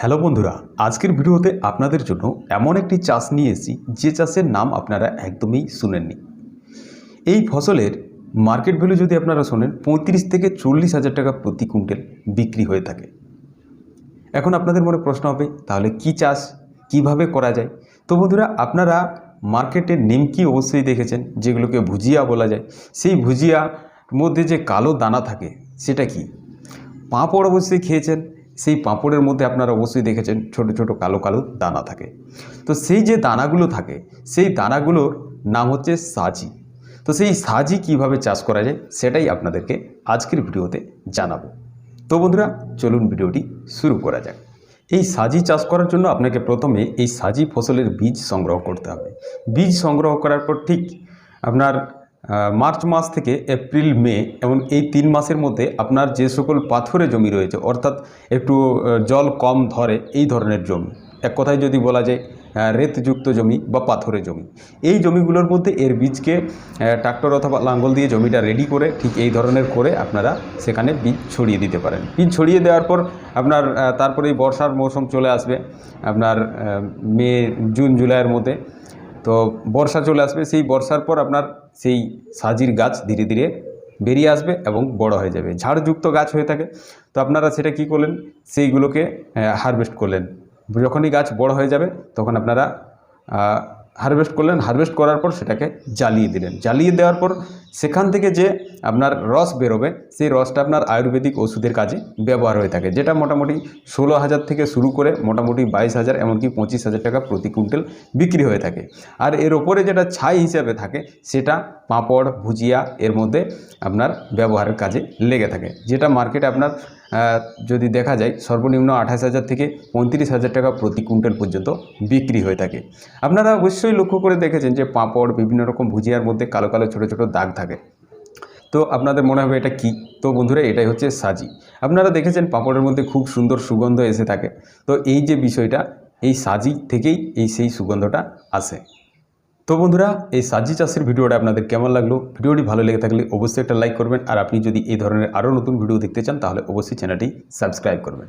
Hello বন্ধুরা, আজকের ভিডিওতে আপনাদের জন্য এমন একটি চাষ নিয়ে এসেছি, যে চাষের নাম আপনারা একদমই শুনেননি। এই ফসলের মার্কেট ভ্যালু যদি আপনারা শোনেন, পঁয়ত্রিশ থেকে চল্লিশ হাজার টাকা প্রতি কুইন্টাল বিক্রি হয়ে থাকে। এখন আপনাদের মনে প্রশ্ন হবে, তাহলে কি চাষ, কীভাবে করা যায়? তো বন্ধুরা, আপনারা মার্কেটের নিমকি অবশ্যই দেখেছেন, যেগুলোকে ভুজিয়া বলা যায়? সেই ভুজিয়ার মধ্যে যে কালো দানা থাকে, সেটা কি? পাঁপড় অবশ্যই খেয়েছেন সেই পাঁপড়ের মধ্যে আপনারা অবশ্যই দেখেছেন ছোট ছোট কালো কালো দানা থাকে। তো সেই যে দানাগুলো থাকে, সেই দানাগুলোর নাম হচ্ছে সাজি। তো সেই সাজি কীভাবে চাষ করা যায় সেটাই আপনাদেরকে আজকের ভিডিওতে জানাব। তো বন্ধুরা, চলুন ভিডিওটি শুরু করা যাক। এই সাজি চাষ করার জন্য আপনাকে প্রথমে এই সাজি ফসলের বীজ সংগ্রহ করতে হবে। বীজ সংগ্রহ করার পর ঠিক আপনার মার্চ মাস থেকে এপ্রিল, মে এবং এই তিন মাসের মধ্যে আপনার যে সকল পাথরে জমি রয়েছে, অর্থাৎ একটু জল কম ধরে এই ধরনের জমি। এক কথায় যদি বলা যায় রেতযুক্ত জমি বা পাথরে জমি। এই জমিগুলোর মধ্যে এর বীজকে ট্রাক্টর অথবা লাঙ্গল দিয়ে জমিটা রেডি করে, ঠিক এই ধরনের করে আপনারা সেখানে বীজ ছড়িয়ে দিতে পারেন। বীজ ছড়িয়ে দেওয়ার পর আপনার তারপরে বর্ষার মৌসুম চলে আসবে। আপনার মে, জুন, জুলাইয়ের মধ্যে তো বর্ষা চলে আসবে, সেই বর্ষার পর আপনার সেই সাজির গাছ ধীরে ধীরে বেরিয়ে আসবে এবং বড় হয়ে যাবে। ঝাড়যুক্ত গাছ হয়ে থাকে। তো আপনারা সেটা কি করলেন? সেইগুলোকে হারভেস্ট করলেন। যখনই গাছ বড় হয়ে যাবে, তখন আপনারা হারভেস্ট করলেন হারভেস্ট করার পর সেটাকে জ্বালিয়ে দিলেন। জ্বালিয়ে দেওয়ার পর সেখান থেকে যে আপনার রস বেরোবে, সেই রসটা আপনার আয়ুর্বেদিক ওষুধের কাজে ব্যবহার হয়ে থাকে, যেটা মোটামুটি ষোলো হাজার থেকে শুরু করে মোটামুটি বাইশ হাজার, এমনকি পঁচিশ হাজার টাকা প্রতি কুইন্টাল বিক্রি হয়ে থাকে। আর এর ওপরে যেটা ছাই হিসাবে থাকে, সেটা পাঁপড়, ভুজিয়া এর মধ্যে আপনার ব্যবহারের কাজে লেগে থাকে, যেটা মার্কেটে আপনার যদি দেখা যায় সর্বনিম্ন আঠাশ হাজার থেকে পঁয়ত্রিশ হাজার টাকা প্রতি কুইন্টাল পর্যন্ত বিক্রি হয়ে থাকে। আপনারা অবশ্যই লক্ষ্য করে দেখেছেন যে পাঁপড়, বিভিন্ন রকম ভুজিয়ার মধ্যে কালো কালো ছোটো ছোটো দাগ থাকে। তো আপনাদের মনে হবে এটা কি? তো বন্ধুরা, এটাই হচ্ছে সাজি। আপনারা দেখেছেন পাঁপড়ের মধ্যে খুব সুন্দর সুগন্ধ এসে থাকে। তো এই যে বিষয়টা, এই সাজি থেকেই এই সেই সুগন্ধটা আসে। তো বন্ধুরা, এই সাজি চাষের ভিডিওটা আপনাদের কেমন লাগল? ভিডিওটি ভালো লেগে থাকলে অবশ্যই একটা লাইক করবেন। আর আপনি যদি এই ধরনের আরও নতুন ভিডিও দেখতে চান, তাহলে অবশ্যই চ্যানেলটি সাবস্ক্রাইব করবেন।